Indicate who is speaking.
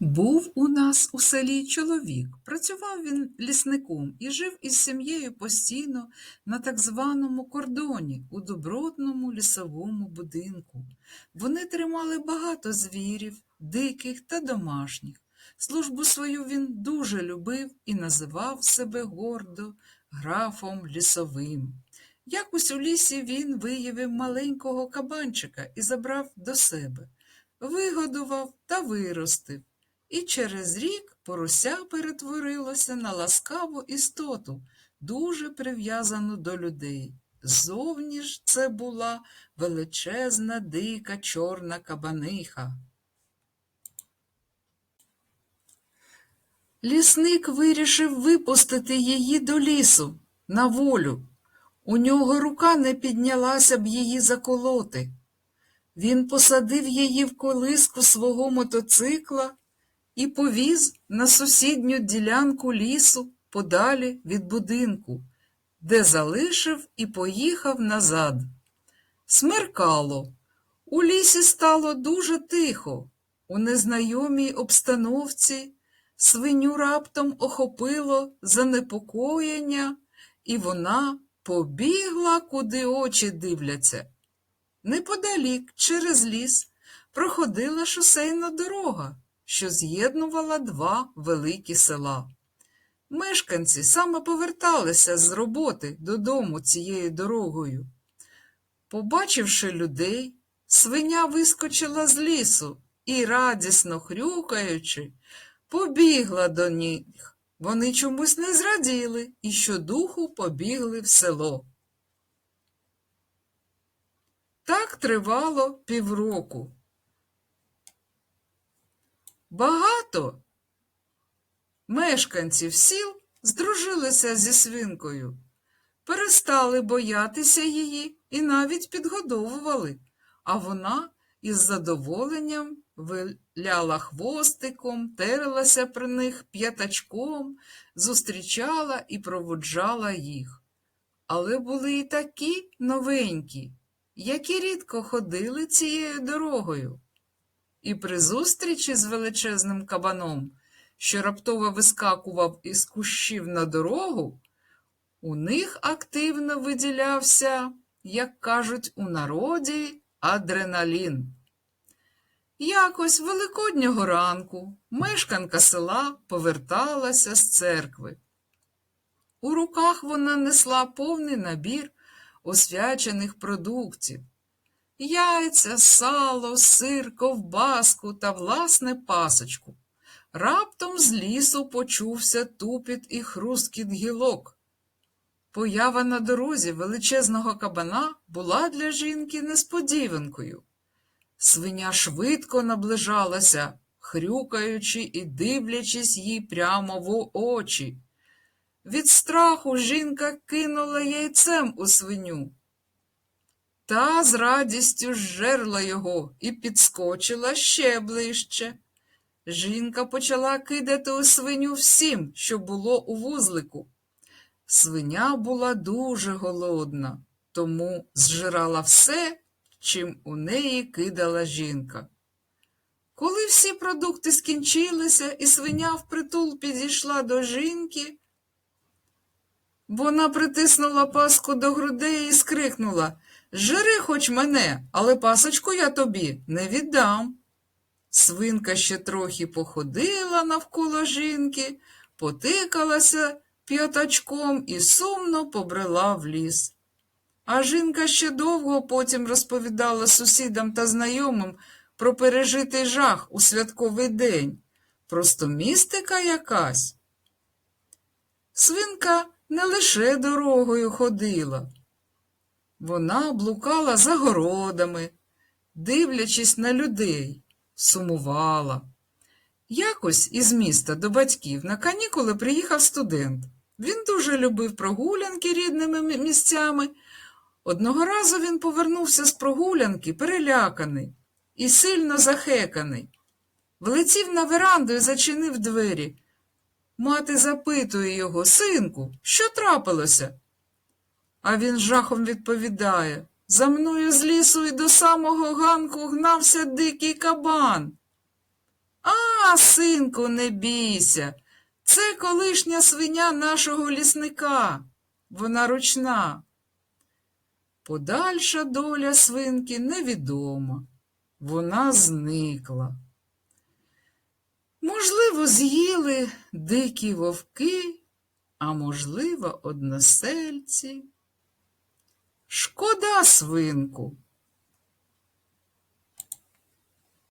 Speaker 1: Був у нас у селі чоловік. Працював він лісником і жив із сім'єю постійно на так званому кордоні у добротному лісовому будинку. Вони тримали багато звірів, диких та домашніх. Службу свою він дуже любив і називав себе гордо графом лісовим. Якось у лісі він виявив маленького кабанчика і забрав до себе, вигодував та виростив. І через рік порося перетворилося на ласкаву істоту, дуже прив'язану до людей. Зовні ж це була величезна дика чорна кабаниха. Лісник вирішив випустити її до лісу, на волю. У нього рука не піднялася б її заколоти. Він посадив її в колиску свого мотоцикла і повіз на сусідню ділянку лісу подалі від будинку, де залишив і поїхав назад. Смеркало. У лісі стало дуже тихо. У незнайомій обстановці свиню раптом охопило занепокоєння, і вона побігла, куди очі дивляться. Неподалік, через ліс, проходила шосейна дорога, що з'єднувала два великі села. Мешканці саме поверталися з роботи додому цією дорогою. Побачивши людей, свиня вискочила з лісу і, радісно хрюкаючи, побігла до них. Вони чомусь не зраділи і щодуху побігли в село. Так тривало півроку. Багато мешканців сіл здружилися зі свинкою, перестали боятися її і навіть підгодовували, а вона із задоволенням виляла хвостиком, терилася при них п'ятачком, зустрічала і проводжала їх. Але були і такі новенькі, які рідко ходили цією дорогою. І при зустрічі з величезним кабаном, що раптово вискакував із кущів на дорогу, у них активно виділявся, як кажуть у народі, адреналін. Якось великоднього ранку мешканка села поверталася з церкви. У руках вона несла повний набір освячених продуктів яйця, сало, сир, ковбаску та власне пасочку. Раптом з лісу почувся тупіт і хрускіт гілок. Поява на дорозі величезного кабана була для жінки несподіванкою. Свиня швидко наближалася, хрюкаючи і дивлячись їй прямо в очі. Від страху жінка кинула яйцем у свиню. Та з радістю зжерла його і підскочила ще ближче. Жінка почала кидати у свиню всім, що було у вузлику. Свиня була дуже голодна, тому зжирала все, чим у неї кидала жінка. Коли всі продукти скінчилися, і свиня впритул підійшла до жінки, вона притиснула паску до грудей і скрикнула Жири хоч мене, але пасочку я тобі не віддам. Свинка ще трохи походила навколо жінки, потикалася п'ятачком і сумно побрела в ліс. А жінка ще довго потім розповідала сусідам та знайомим про пережитий жах у святковий день. Просто містика якась. Свинка не лише дорогою ходила. Вона блукала за городами, дивлячись на людей, сумувала. Якось із міста до батьків на канікули приїхав студент. Він дуже любив прогулянки рідними місцями. Одного разу він повернувся з прогулянки, переляканий і сильно захеканий. Влетів на веранду і зачинив двері. Мати запитує його, синку, що трапилося? А він жахом відповідає За мною з лісу і до самого ганку гнався дикий кабан. А, синку, не бійся. Це колишня свиня нашого лісника. Вона ручна. Подальша доля свинки невідома. Вона зникла. Можливо, з'їли дикі вовки, а можливо, односельці. Шкода свинку.